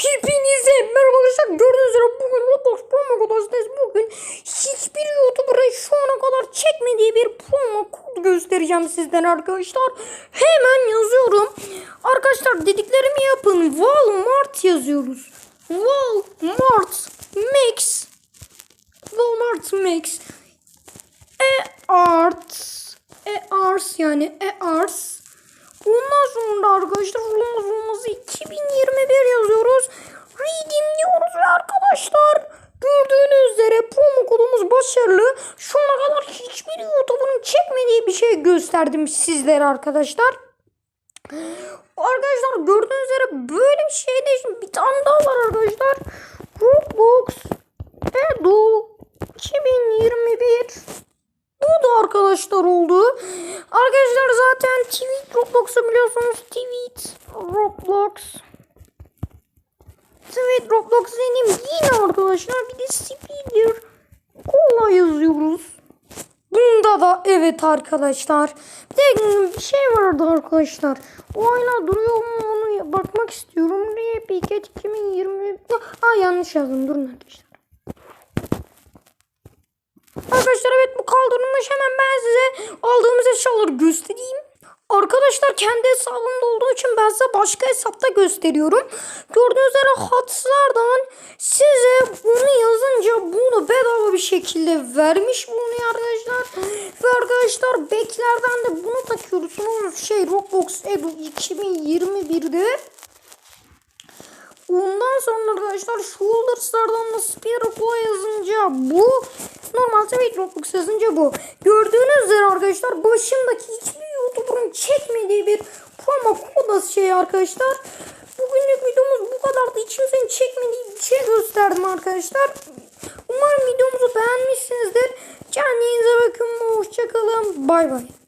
Hepinize merhaba arkadaşlar. Gördüğünüz üzere bugün Roblox promo kodasındayız. Bugün hiçbir YouTuber'ın şu ana kadar çekmediği bir promo kod göstereceğim sizden arkadaşlar. Hemen yazıyorum. Arkadaşlar dediklerimi yapın. Walmart yazıyoruz. Walmart Max Walmart Max E Art E Ars yani E Ars Ondan sonra arkadaşlar olmaz olmazı 2021 yazıyoruz. Redeem diyoruz ve arkadaşlar gördüğünüz üzere promo kodumuz başarılı. Şu ana kadar hiçbir YouTube'un çekmediği bir şey gösterdim sizlere arkadaşlar. Arkadaşlar gördüğünüz üzere böyle bir şey de bir tane daha var arkadaşlar. Roblox Edu 2021 bu da arkadaşlar oldu. Arkadaşlar zaten tweet Roblox'u biliyorsunuz. Tweet Roblox. Tweet Roblox dediğim yine arkadaşlar bir de Speeder Cola yazıyoruz. Bunda da evet arkadaşlar. Bir de bir şey vardı arkadaşlar. O hala duruyor mu onu bakmak istiyorum. Repiket 2020. Aa yanlış yazdım durun arkadaşlar. Arkadaşlar evet bu kaldırılmış. Hemen ben size aldığımız eşyaları göstereyim. Arkadaşlar kendi hesabımda olduğu için ben size başka hesapta gösteriyorum. Gördüğünüz üzere hatslardan size bunu yazınca bunu bedava bir şekilde vermiş bulunuyor arkadaşlar. Ve arkadaşlar beklerden de bunu takıyorsunuz. Şey Roblox Edu 2021'de. Ondan sonra arkadaşlar shoulders'lardan da Spirit Cola yazınca bu. Normal tabii Roblox yazınca bu. Gördüğünüz üzere arkadaşlar başımdaki hiçbir YouTuber'ın çekmediği bir promo koda şey arkadaşlar. Bugünlük videomuz bu kadardı. İçimizin çekmediği bir şey gösterdim arkadaşlar. Umarım videomuzu beğenmişsinizdir. Kendinize bakın. Hoşçakalın. Bay bay.